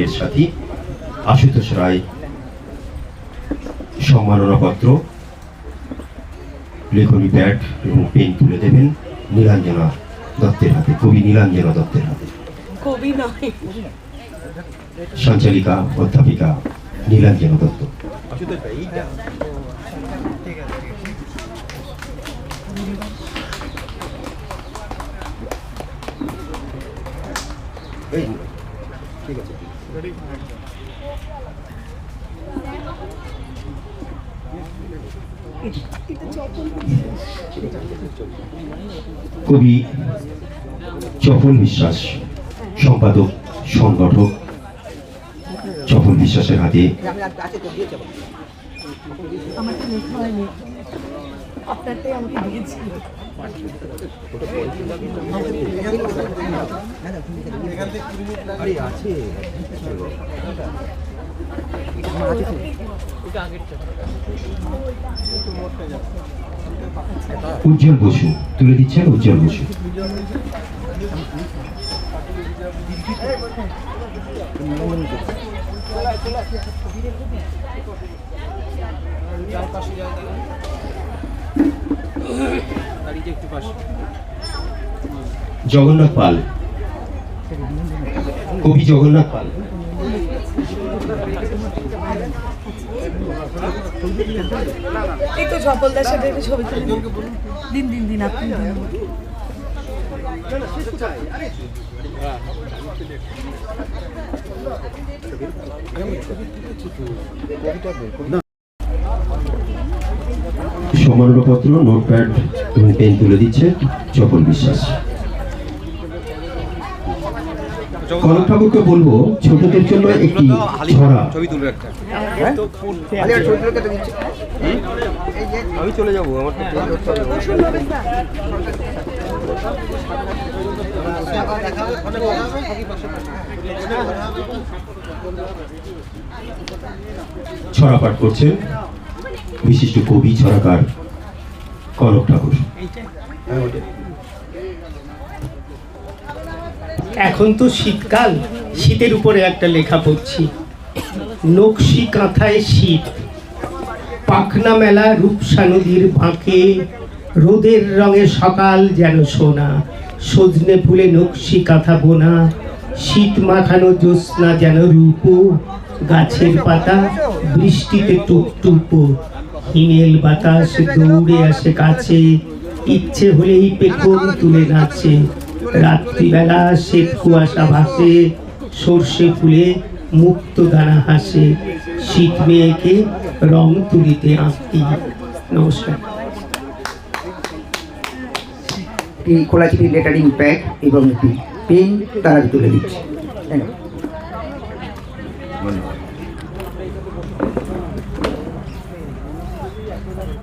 এর সাথী আশুতোষ রায় সম্মাননাপত্র লেখনী ব্যাট এবং পেন তুলে দেবেন নীলাঞ্জনা দত্তের হাতে কবি নীলাঞ্জনা দত্তের হাতে। কবি নয়। সঞ্চালিকা অধ্যাপিকা নীলাঞ্জনা দত্ত। কবি চপল বিশ্বাস সম্পাদক সংগঠক চপল বিশ্বাসের হাতে আমার তো লেখা হয়নি আপনারটাই আমাকে উজ্জ্বল বসু তুলে দিচ্ছেন উজ্জ্বল বসু। জগন্নাথ পাল। কবি জগন্নাথ পাল। এই তো ঝপলদার সাথে একটা ছবি তুলে দিন। দিন দিন আপনি দিন। সম্মাননাপত্র নোটপ্যাড এবং পেন তুলে দিচ্ছে চপল বিশ্বাস। কনক ঠাকুরকে বলব, ছোটদের জন্য একটি ছড়া আমি চলে যাব ছড়া পাঠ করছেন বিশিষ্ট কবি, ছড়াকার কনক ঠাকুর। এখন তো শীতকাল, শীতের উপরে একটা লেখা পড়ছি। নকশি কাঁথায় শীত, পাখনা মেলা রূপসা নদীর বাঁকে, রোদের রঙে সকাল যেন সোনা, সজনে ফুলে নকশি কাঁথা বোনা, শীত মাখানো জ্যোৎস্না যেন রূপ, গাছের পাতা বৃষ্টিতে টুপটুপ হিমেল বাতাস দৌড়ে আসে কাছে ইচ্ছে হলেই পেখম তুলে নাচে। রাত্রিবেলা শ্বেত কুয়াশা ভাসে সর্ষে ফুলে মুক্ত দানা হাসে। শীত মেয়েকে রং তুলিতে আঁকি। নমস্কার। একটি খোলা চিঠি লেটারিং প্যাড এবং একটি পেন তারা তুলে দিচ্ছে। ধন্যবাদ।